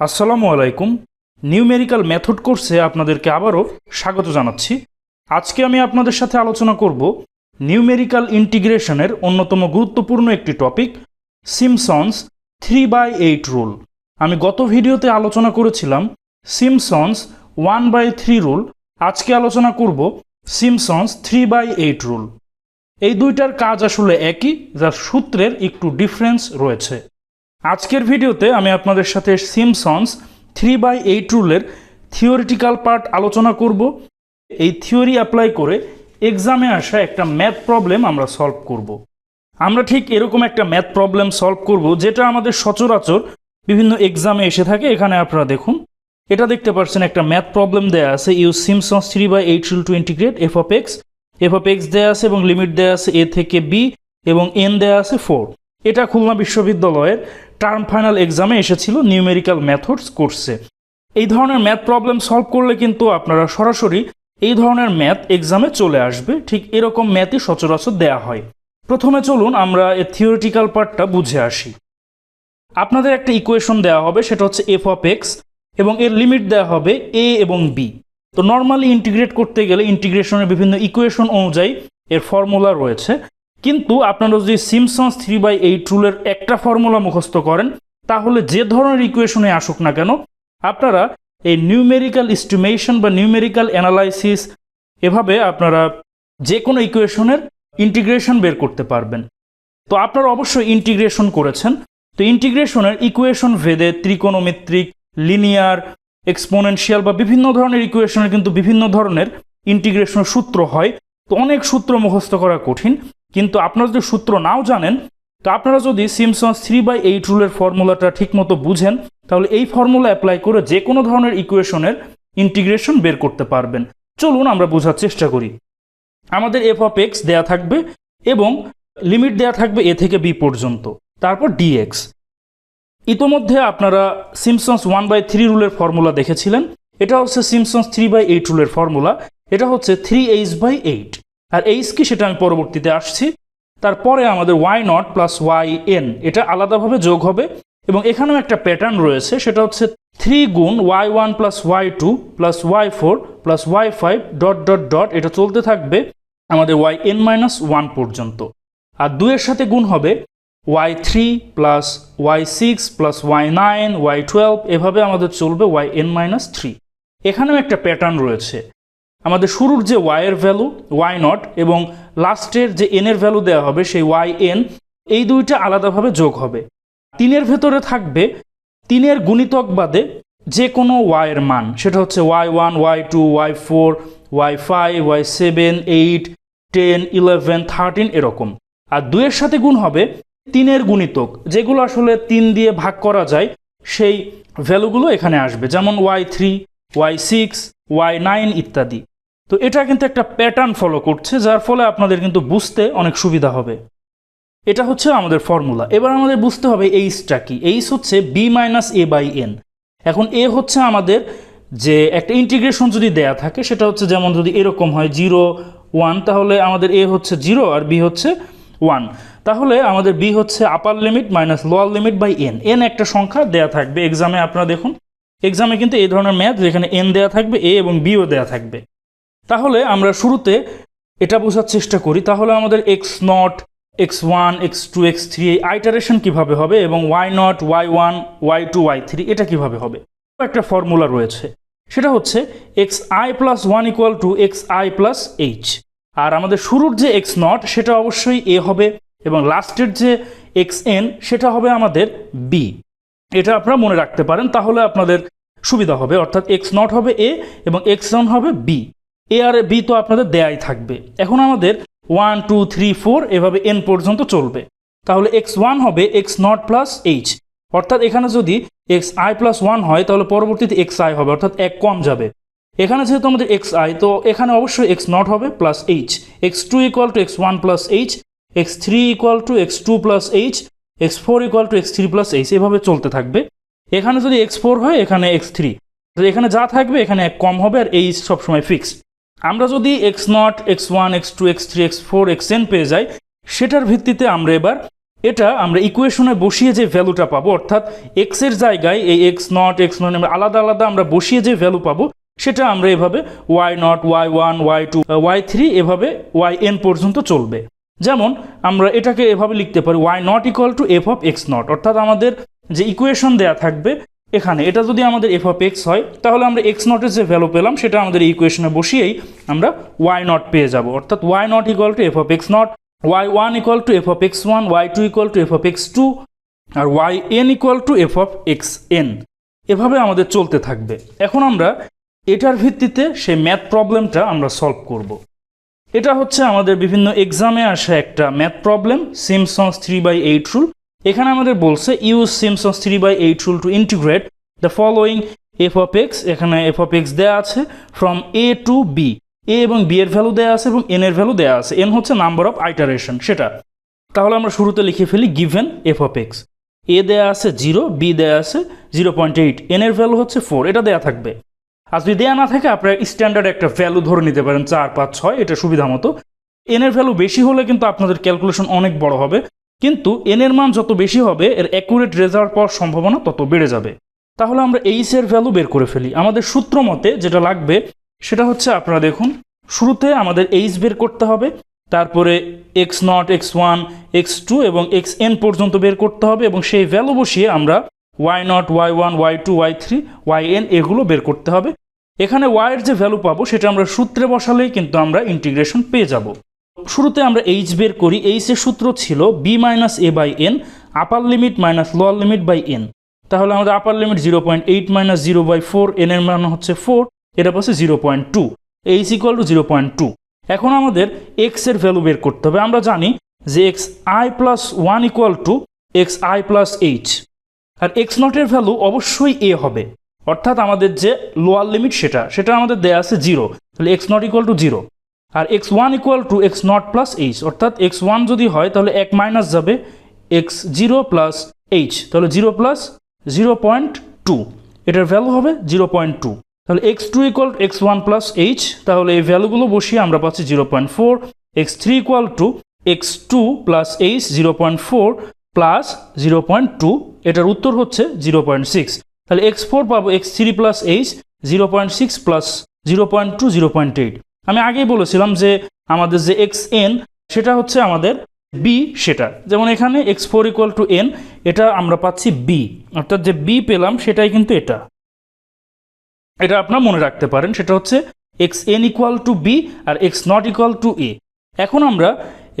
আসসালামু আলাইকুম। Numerical method কোর্সে আপনাদেরকে আবারও স্বাগত জানাচ্ছি। আজকে আমি আপনাদের সাথে আলোচনা করব নিউমেরিক্যাল ইন্টিগ্রেশনের অন্যতম গুরুত্বপূর্ণ একটি topic Simpson's three by eight rule আমি গত ভিডিওতে আলোচনা করেছিলাম Simpson's one by three rule আজকে আলোচনা করব Simpson's three by eight rule এই দুইটার কাজ আসলে একই, যার সূত্রের একটু ডিফারেন্স রয়েছে। আজকের ভিডিওতে আমি আপনাদের সাথে সিমসন্স থ্রি বাই এইট রুলের থিওরিটিক্যাল পার্ট আলোচনা করব। এই থিওরি অ্যাপ্লাই করে এক্সামে আসা একটা ম্যাথ প্রবলেম আমরা সলভ করব। আমরা ঠিক এরকম একটা ম্যাথ প্রবলেম সলভ করব যেটা আমাদের সচরাচর বিভিন্ন এক্সামে এসে থাকে। এখানে আপনারা দেখুন, এটা দেখতে পাচ্ছেন একটা ম্যাথ প্রবলেম দেয়া আছে। Use Simpson's three by eight rule to integrate f of x f of x দেয়া আছে এবং লিমিট দেয়া আছে এ থেকে বি এবং এন দেয়া আছে ফোর এটা খুলনা বিশ্ববিদ্যালয়ের টার্ম ফাইনাল এক্সামে এসেছিল নিউমেরিক্যাল মেথডস কোর্সে এই ধরনের ম্যাথ প্রবলেম সলভ করলে কিন্তু আপনারা সরাসরি এই ধরনের ম্যাথ এক্সামে চলে আসবে। ঠিক এরকম ম্যাথই সচরাচর দেয়া হয়। প্রথমে চলুন আমরা এর থিওরিটিক্যাল পার্টটা বুঝে আসি। আপনাদের একটা ইকুয়েশন দেওয়া হবে, সেটা হচ্ছে এফ অফ এক্স এবং এর লিমিট দেওয়া হবে এ এবং বি তো নর্মালি ইন্টিগ্রেট করতে গেলে ইন্টিগ্রেশনের বিভিন্ন ইকুয়েশন অনুযায়ী এর ফর্মুলা রয়েছে। কিন্তু আপনারা যদি সিমসন্স থ্রি বাই এইট রুলের একটা ফর্মুলা মুখস্থ করেন, তাহলে যে ধরনের ইকুয়েশনে আসুক না কেন, আপনারা এই নিউমেরিক্যাল ইস্টিমেশন বা নিউমেরিক্যাল অ্যানালাইসিস এভাবে আপনারা যে কোনো ইকুয়েশনের ইন্টিগ্রেশন বের করতে পারবেন। তো আপনারা অবশ্যই ইন্টিগ্রেশন করেছেন। তো ইন্টিগ্রেশনের ইকুয়েশন ভেদে ত্রিকোণমিত্রিক লিনিয়ার এক্সপোনেনশিয়াল বা বিভিন্ন ধরনের ইকুয়েশনের কিন্তু বিভিন্ন ধরনের ইন্টিগ্রেশন সূত্র হয়। তো অনেক সূত্র মুখস্থ করা কঠিন। কিন্তু আপনারা যদি সূত্র নাও জানেন, তো আপনারা যদি সিমসন্স থ্রি বাই এইট রুলের ফর্মুলাটা ঠিকমতো বুঝেন, তাহলে এই ফর্মুলা অ্যাপ্লাই করে যে কোনো ধরনের ইকুয়েশনের ইন্টিগ্রেশন বের করতে পারবেন। চলুন আমরা বোঝার চেষ্টা করি। আমাদের এফ অফ এক্স দেওয়া থাকবে এবং লিমিট দেওয়া থাকবে এ থেকে বি পর্যন্ত। তারপর ডিএক্স ইতোমধ্যে আপনারা সিমসন্স ওয়ান বাই থ্রি রুলের ফর্মুলা দেখেছিলেন। এটা হচ্ছে সিমসন্স থ্রি বাই এইট রুলের ফর্মুলা এটা হচ্ছে থ্রি এইচ বাই এইট আর এইচ কি সেটা আমি পরবর্তীতে আসছি। তারপরে আমাদের y naught plus y n এটা আলাদাভাবে যোগ হবে। এবং এখানেও একটা প্যাটার্ন রয়েছে, সেটা হচ্ছে থ্রি গুণ y one plus y two plus y four plus y five dot dot dot এটা চলতে থাকবে আমাদের ওয়াই এন মাইনাস ওয়ান পর্যন্ত। আর দুইয়ের সাথে গুণ হবে y three plus y six plus y nine y twelve এভাবে আমাদের চলবে ওয়াই এন মাইনাস থ্রি এখানেও একটা প্যাটার্ন রয়েছে। আমাদের শুরুর যে ওয়াইয়ের ভ্যালু ওয়াই নট এবং লাস্টের যে এন এর ভ্যালু দেওয়া হবে সেই ওয়াই এন এই দুইটা আলাদাভাবে যোগ হবে। তিনের ভেতরে থাকবে তিনের গুণিতক বাদে যে কোনো ওয়াইয়ের মান। সেটা হচ্ছে y one y two y four y five y seven eight ten eleven thirteen এরকম। আর দুইয়ের সাথে গুণ হবে তিনের গুণিতক। যেগুলো আসলে তিন দিয়ে ভাগ করা যায়, সেই ভ্যালুগুলো এখানে আসবে। যেমন y three y six y nine ইত্যাদি। তো এটা কিন্তু একটা প্যাটার্ন ফলো করছে, যার ফলে আপনাদের কিন্তু বুঝতে অনেক সুবিধা হবে। এটা হচ্ছে আমাদের ফর্মুলা এবার আমাদের বুঝতে হবে এইচটা কি। এইচ হচ্ছে b minus a by n এখন এ হচ্ছে আমাদের যে একটা ইন্টিগ্রেশন যদি দেয়া থাকে, সেটা হচ্ছে যেমন যদি এরকম হয় জিরো, ওয়ান, তাহলে আমাদের এ হচ্ছে জিরো আর বি হচ্ছে ওয়ান। তাহলে আমাদের বি হচ্ছে upper limit minus lower limit by n n একটা সংখ্যা দেয়া থাকবে। এক্সামে আপনারা দেখুন এক্সামে কিন্তু এই ধরনের ম্যাথ যেখানে এন দেয়া থাকবে এ এবং বিও দেয়া থাকবে। তাহলে আমরা শুরুতে এটা বোঝার চেষ্টা করি, তাহলে আমাদের x naught x one x two x three এই আইটারেশন কীভাবে হবে এবং y naught y one y two y three এটা কীভাবে হবে? একটা ফর্মুলা রয়েছে, সেটা হচ্ছে x i plus one equal to x i plus h আর আমাদের শুরুর যে এক্স নট সেটা অবশ্যই এ হবে এবং লাস্টের যে এক্স এন সেটা হবে আমাদের বি এটা আপনারা মনে রাখতে পারেন, তাহলে আপনাদের সুবিধা হবে, অর্থাৎ এক্স নট হবে এ এবং এক্স ওয়ান হবে বি এ আর বি তো আপনাদের দেয়াই থাকবে। এখন আমাদের ওয়ান, টু, থ্রি, ফোর এভাবে এন পর্যন্ত চলবে। তাহলে এক্স ওয়ান হবে এক্স নট প্লাস এইচ। অর্থাৎ এখানে যদি এক্স আই প্লাস ওয়ান হয়, তাহলে পরবর্তীতে এক্স আই হবে, অর্থাৎ এক কম যাবে। এখানে যেহেতু আমাদের এক্স আই, তো এখানে অবশ্যই এক্স নট হবে plus h. X two equal to x one plus h. X three equal to x two plus h. X four equal to x three plus h. এভাবে চলতে থাকবে। এখানে যদি এক্স ফোর হয়, এখানে এক্স থ্রি। এখানে যা থাকবে, এখানে এক কম হবে, আর এইচ সবসময় ফিক্সড আমরা যদি x naught x one x two x three x four x n পেয়ে যাই, সেটার ভিত্তিতে আমরা এবার এটা আমরা ইকুয়েশনে বসিয়ে যে ভ্যালুটা পাবো, অর্থাৎ এক্সের জায়গায় এই এক্স নট এক্স নট আলাদা আলাদা আমরা বসিয়ে যে ভ্যালু পাবো, সেটা আমরা এভাবে y naught y one y two y three এভাবে ওয়াই এন পর্যন্ত চলবে। যেমন আমরা এটাকে এভাবে লিখতে পারি y naught equal to f of x naught অর্থাৎ আমাদের যে ইকুয়েশন দেয়া থাকবে এখানে, এটা যদি আমাদের এফ অফ এক্স হয়, তাহলে আমরা এক্স নটের যে ভ্যালু পেলাম, সেটা আমাদের ইকুয়েশনে বসিয়েই আমরা ওয়াই নট পেয়ে যাব। অর্থাৎ y naught equal to f of x naught y one equal to f of x one y two equal to f of x two R y n equal to f of x n এভাবে আমাদের চলতে থাকবে। এখন আমরা এটার ভিত্তিতে সেই math প্রবলেমটা আমরা সলভ করব। এটা হচ্ছে আমাদের বিভিন্ন এক্সামে আসা একটা math problem Simpson's three by eight rule এখানে আমাদের বলছে use Simpson's three by eight rule to integrate the following f of x এখানে এফ অফ এক্স দেওয়া আছে from a to b a এবং বি এর ভ্যালু দেওয়া আছে এবং এন এর ভ্যালু দেওয়া আছে। এন হচ্ছে নাম্বার অফ আইটারেশন সেটা। তাহলে আমরা শুরুতে লিখে ফেলি given f of x a দেয়া আছে জিরো বি দেয়া আছে জিরো পয়েন্ট এইট এন এর ভ্যালু হচ্ছে ফোর এটা দেয়া থাকবে। আর যদি দেয়া না থাকে, আপনারা স্ট্যান্ডার্ড একটা ভ্যালু ধরে নিতে পারেন, চার, পাঁচ, ছয়, এটা সুবিধা মতো। এন এর ভ্যালু বেশি হলে কিন্তু আপনাদের ক্যালকুলেশন অনেক বড় হবে। কিন্তু এন এর মান যত বেশি হবে, এর অ্যাকুরেট রেজাল্ট পাওয়ার সম্ভাবনা তত বেড়ে যাবে। তাহলে আমরা এইচ এর ভ্যালু বের করে ফেলি। আমাদের সূত্র মতে যেটা লাগবে, সেটা হচ্ছে আপনারা দেখুন, শুরুতে আমাদের এইচ বের করতে হবে, তারপরে x naught x one x two এবং এক্স এন পর্যন্ত বের করতে হবে এবং সেই ভ্যালু বসিয়ে আমরা y naught y one y two y three y n এগুলো বের করতে হবে। এখানে ওয়াইয়ের যে ভ্যালু পাবো, সেটা আমরা সূত্রে বসালেই কিন্তু আমরা ইন্টিগ্রেশন পেয়ে যাব। শুরুতে আমরা এইচ বের করি এইচ এর সূত্র ছিল b minus a by n upper limit minus lower limit by n তাহলে আমাদের upper limit zero point eight minus zero by four n এর মান হচ্ছে ফোর এটা পাচ্ছে zero point two h equal to zero point two এখন আমাদের এক্সের ভ্যালু বের করতে হবে। আমরা জানি যে x i plus one equal to x i plus h R x নটের ভ্যালু অবশ্যই এ হবে। অর্থাৎ আমাদের যে লোয়ার লিমিট সেটা সেটা আমাদের দেয়া আছে জিরো তাহলে x naught equal to zero R x one equal to x naught plus h অর্থাৎ এক্স ওয়ান যদি হয়, তাহলে এক মাইনাস যাবে এক্স জিরো প্লাস এইচ তাহলে zero plus zero point two এটার ভ্যালু হবে জিরো পয়েন্ট টু তাহলে x two equal x one plus h তাহলে এই ভ্যালুগুলো বসিয়ে আমরা পাচ্ছি zero point four x three equal to x two plus h zero point four plus zero point two এটার উত্তর হচ্ছে জিরো পয়েন্ট সিক্স তাহলে এক্স ফোর পাবো x three plus h zero point six plus zero point two zero point eight আমি আগেই বলেছিলাম যে আমাদের যে এক্স এন সেটা হচ্ছে আমাদের বি সেটা। যেমন এখানে x four equal to n এটা আমরা পাচ্ছি বি অর্থাৎ যে বি পেলাম, সেটাই কিন্তু এটা। এটা আপনার মনে রাখতে পারেন, সেটা হচ্ছে x n equal to b R x naught equal to a এখন আমরা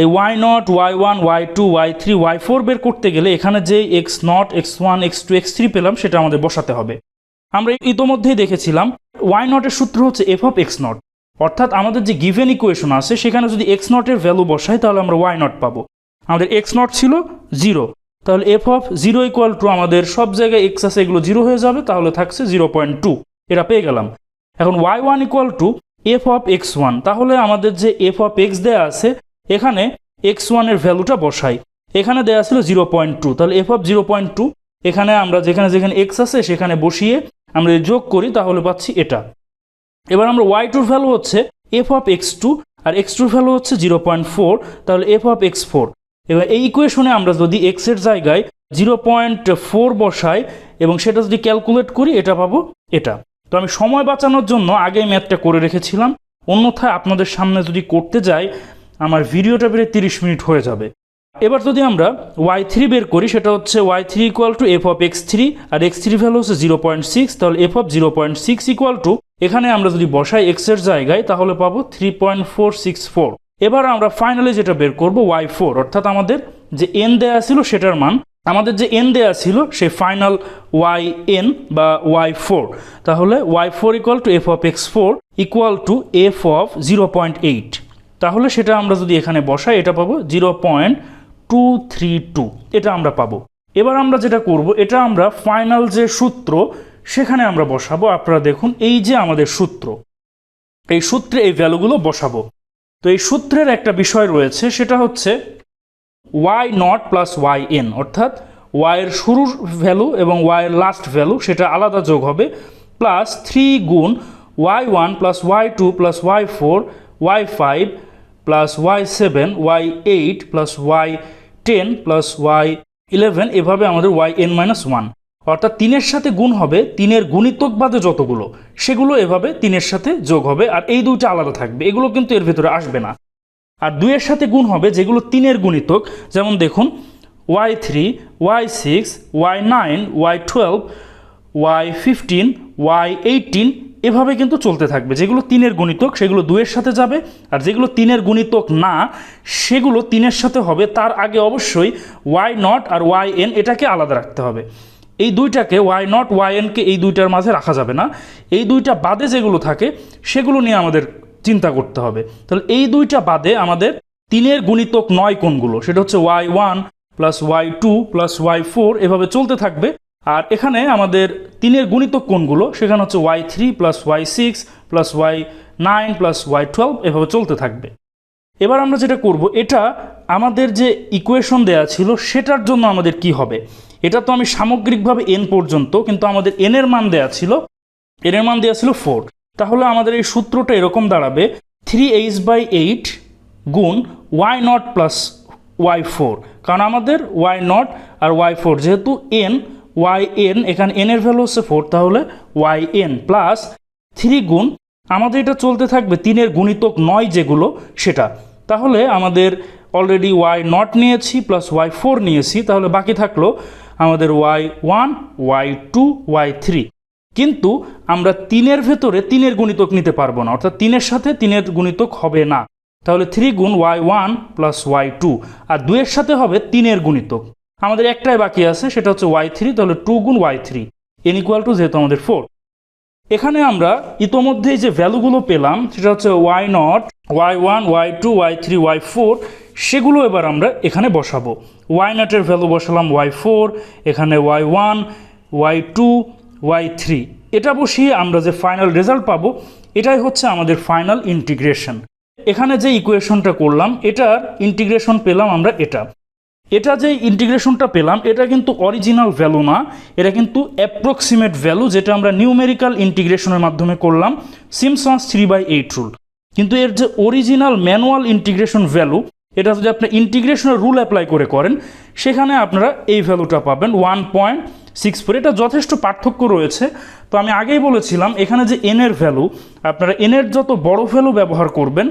এই y naught y one y two y three y four বের করতে গেলে এখানে যে x naught x one x two x three পেলাম, সেটা আমাদের বসাতে হবে। আমরা ইতোমধ্যেই দেখেছিলাম ওয়াই নটের সূত্র হচ্ছে এফ অফ এক্স নট অর্থাৎ আমাদের যে গিভেন ইকুয়েশন আছে, সেখানে যদি এক্স নটের ভ্যালু বসাই, তাহলে আমরা ওয়াই নট পাবো। আমাদের এক্স নট ছিল জিরো তাহলে f of zero equal to আমাদের সব জায়গায় এক্স আছে, এগুলো জিরো হয়ে যাবে, তাহলে থাকছে জিরো পয়েন্ট টু এটা পেয়ে গেলাম। এখন y one equal to f of x one তাহলে আমাদের যে এফ অফ এক্স দেয়া আছে, এখানে এক্স ওয়ানের ভ্যালুটা বসাই। এখানে দেওয়া ছিল জিরো পয়েন্ট টু তাহলে f of zero point two এখানে আমরা যেখানে যেখানে এক্স আছে, সেখানে বসিয়ে আমরা যোগ করি, তাহলে পাচ্ছি এটা। এবার আমরা ওয়াই টুর ভ্যালু হচ্ছে এফ অফ এক্স টু আর এক্স টুর ভ্যালু হচ্ছে জিরো পয়েন্ট ফোর তাহলে এফ অফ এক্স ফোর এবার এই ইকুয়েশনে আমরা যদি এক্সের জায়গায় জিরো পয়েন্ট ফোর বসাই এবং সেটা যদি ক্যালকুলেট করি, এটা পাবো এটা। তো আমি সময় বাঁচানোর জন্য আগেই ম্যাথটা করে রেখেছিলাম। অন্যথায় আপনাদের সামনে যদি করতে যাই, আমার ভিডিওটা বেড়ে তিরিশ মিনিট হয়ে যাবে। এবার যদি আমরা ওয়াই থ্রি বের করি, সেটা হচ্ছে y three equal to f of x three R x three value হচ্ছে জিরো পয়েন্ট সিক্স তাহলে f of zero point six equal to এখানে আমরা যদি বসাই এক্সের জায়গায়, তাহলে পাবো three point four six four এবার আমরা ফাইনালি যেটা বের করব ওয়াই ফোর অর্থাৎ আমাদের যে এন দেয়া ছিল, সেটার মান, আমাদের যে এন দেয়া ছিল সেই ফাইনাল ওয়াই এন বা ওয়াই ফোর তাহলে y four equal to f of x four equal to f of zero point eight তাহলে সেটা আমরা যদি এখানে বসাই, এটা পাবো zero point two three two এটা আমরা পাবো। এবার আমরা যেটা করব, এটা আমরা ফাইনাল যে সূত্র, সেখানে আমরা বসাবো। আপনারা দেখুন, এই যে আমাদের সূত্র, এই সূত্রে এই ভ্যালুগুলো বসাবো। তো এই সূত্রের একটা বিষয় রয়েছে, সেটা হচ্ছে y naught plus y n অর্থাৎ ওয়াইয়ের শুরুর ভ্যালু এবং ওয়াইয়ের লাস্ট ভ্যালু সেটা আলাদা যোগ হবে প্লাস থ্রি গুণ y one plus y two plus y four y five plus y seven y eight plus y ten plus y eleven এভাবে আমাদের ওয়াই এন মাইনাস ওয়ান অর্থাৎ তিনের সাথে গুণ হবে, তিনের গুণিতক বাদে যতগুলো, সেগুলো এভাবে তিনের সাথে যোগ হবে, আর এই দুইটা আলাদা থাকবে। এগুলো কিন্তু এর ভেতরে আসবে না। আর দুইয়ের সাথে গুণ হবে যেগুলো তিনের গুণিতক, যেমন দেখুন y three y six y nine y twelve y fifteen y eighteen এভাবে কিন্তু চলতে থাকবে। যেগুলো তিনের গুণিতক, সেগুলো দুইয়ের সাথে যাবে, আর যেগুলো তিনের গুণিতক না, সেগুলো তিনের সাথে হবে। তার আগে অবশ্যই ওয়াই নট আর ওয়াই এন এটাকে আলাদা রাখতে হবে। এই দুইটাকে ওয়াই নট ওয়াই এনকে এই দুইটার মাঝে রাখা যাবে না। এই দুইটা বাদে যেগুলো থাকে, সেগুলো নিয়ে আমাদের চিন্তা করতে হবে। তাহলে এই দুইটা বাদে আমাদের তিনের গুণিতক নয় কোনগুলো? সেটা হচ্ছে y one plus y two plus y four এভাবে চলতে থাকবে। আর এখানে আমাদের তিনের গুণিতক কোনগুলো সেখানে হচ্ছে y three plus y six plus y nine plus y twelve এভাবে চলতে থাকবে। এবার আমরা যেটা করব, এটা আমাদের যে ইকুয়েশন দেয়া ছিল, সেটার জন্য আমাদের কি হবে? এটা তো আমি সামগ্রিকভাবে এন পর্যন্ত, কিন্তু আমাদের এনের মান দেয়া ছিল এনের মান দেওয়া ছিল ফোর তাহলে আমাদের এই সূত্রটা এরকম দাঁড়াবে থ্রি এইচ বাই এইট গুণ y naught plus y four কারণ আমাদের ওয়াই নট আর ওয়াই ফোর যেহেতু এন ওয়াই এন এখানে এন এর ভ্যালু হচ্ছে ফোর তাহলে ওয়াই এন প্লাস থ্রি গুণ, আমাদের এটা চলতে থাকবে তিনের গুণিতক নয় যেগুলো সেটা। তাহলে আমাদের অলরেডি ওয়াই নট নিয়েছি প্লাস ওয়াই ফোর নিয়েছি, তাহলে বাকি থাকল আমাদের y one y two y three কিন্তু আমরা তিনের ভেতরে তিনের গুণিতক নিতে পারব না, অর্থাৎ তিনের সাথে তিনের গুণিতক হবে না। তাহলে থ্রি গুণ y one plus y two আর দুইয়ের সাথে হবে তিনের গুণিতক। আমাদের একটাই বাকি আছে, সেটা হচ্ছে ওয়াই থ্রি তাহলে টু গুণ y three n equal to যেহেতু আমাদের ফোর এখানে আমরা ইতোমধ্যেই যে ভ্যালুগুলো পেলাম, সেটা হচ্ছে y naught y one y two y three y four সেগুলো এবার আমরা এখানে বসাবো। ওয়াই নটের ভ্যালু বসালাম ওয়াই ফোর এখানে y one y two y three এটা বসিয়ে আমরা যে ফাইনাল রেজাল্ট পাবো, এটাই হচ্ছে আমাদের ফাইনাল ইন্টিগ্রেশন এখানে যে ইকুয়েশনটা করলাম, এটার ইন্টিগ্রেশন পেলাম আমরা এটা। এটা যে ইন্টিগ্রেশনটা পেলাম, এটা কিন্তু অরিজিনাল ভ্যালু না, এটা কিন্তু অ্যাপ্রক্সিমেট ভ্যালু যেটা আমরা নিউমেরিক্যাল ইন্টিগ্রেশনের মাধ্যমে করলাম Simpson's three by eight rule কিন্তু এর যে অরিজিনাল ম্যানুয়াল ইন্টিগ্রেশন ভ্যালু এটা যদি আপনি ইন্টিগ্রেশনের রুল অ্যাপ্লাই করে করেন, সেখানে আপনারা এই ভ্যালুটা পাবেন ওয়ান পয়েন্ট সিক্স ফোর এটা যথেষ্ট পার্থক্য রয়েছে। তো আমি আগেই বলেছিলাম, এখানে যে এনের ভ্যালু আপনারা এনের যত বড় ভ্যালু ব্যবহার করবেন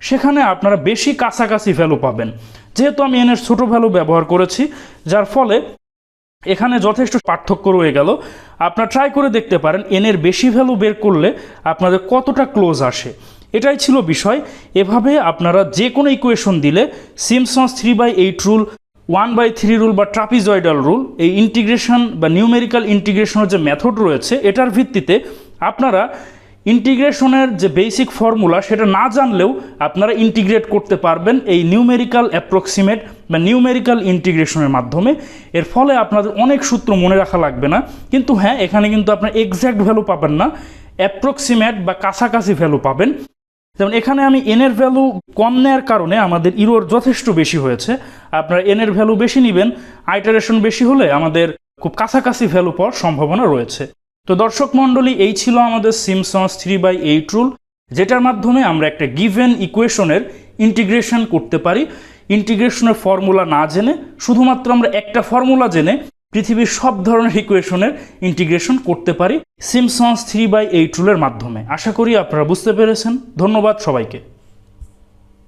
সেখানে আপনারা বেশি কাছাকাছি ভ্যালু পাবেন। যেহেতু আমি এনের ছোট ভ্যালু ব্যবহার করেছি, যার ফলে এখানে যথেষ্ট পার্থক্য রয়ে গেল। আপনারা ট্রাই করে দেখতে পারেন, এনের বেশি ভ্যালু বের করলে আপনাদের কতটা ক্লোজ আসে। এটাই ছিল বিষয়। এভাবে আপনারা যে কোনো ইকুয়েশন দিলে Simpson's three by eight rule one by three rule বা ট্রাপিজয়েডাল রুল এই ইন্টিগ্রেশন বা নিউমেরিক্যাল ইন্টিগ্রেশনের যে মেথড রয়েছে, এটার ভিত্তিতে আপনারা ইন্টিগ্রেশনের যে বেসিক ফর্মুলা সেটা না জানলেও আপনারা ইন্টিগ্রেট করতে পারবেন এই নিউমেরিক্যাল অ্যাপ্রক্সিমেট বা নিউমেরিক্যাল ইন্টিগ্রেশনের মাধ্যমে। এর ফলে আপনাদের অনেক সূত্র মনে রাখা লাগবে না। কিন্তু হ্যাঁ এখানে কিন্তু আপনার এক্স্যাক্ট ভ্যালু পাবেন না। অ্যাপ্রক্সিমেট বা কাছাকাছি ভ্যালু পাবেন। যেমন এখানে আমি এনের ভ্যালু কম নেওয়ার কারণে আমাদের ইরোর যথেষ্ট বেশি হয়েছে। আপনারা এনের ভ্যালু বেশি নেবেন। আইটারেশন বেশি হলে আমাদের খুব কাছাকাছি ভ্যালু পাওয়ার সম্ভাবনা রয়েছে। তো দর্শক মণ্ডলী, এই ছিল আমাদের Simpson's three by eight rule যেটার মাধ্যমে আমরা একটা গিভেন ইকুয়েশনের ইন্টিগ্রেশন করতে পারি। ইন্টিগ্রেশনের ফর্মুলা না জেনে, শুধুমাত্র আমরা একটা ফর্মুলা জেনে পৃথিবীর সব ধরনের ইকুয়েশনের ইন্টিগ্রেশন করতে পারি সিমসন্স থ্রি বাই এইট রুলের মাধ্যমে। আশা করি আপনারা বুঝতে পেরেছেন। ধন্যবাদ সবাইকে।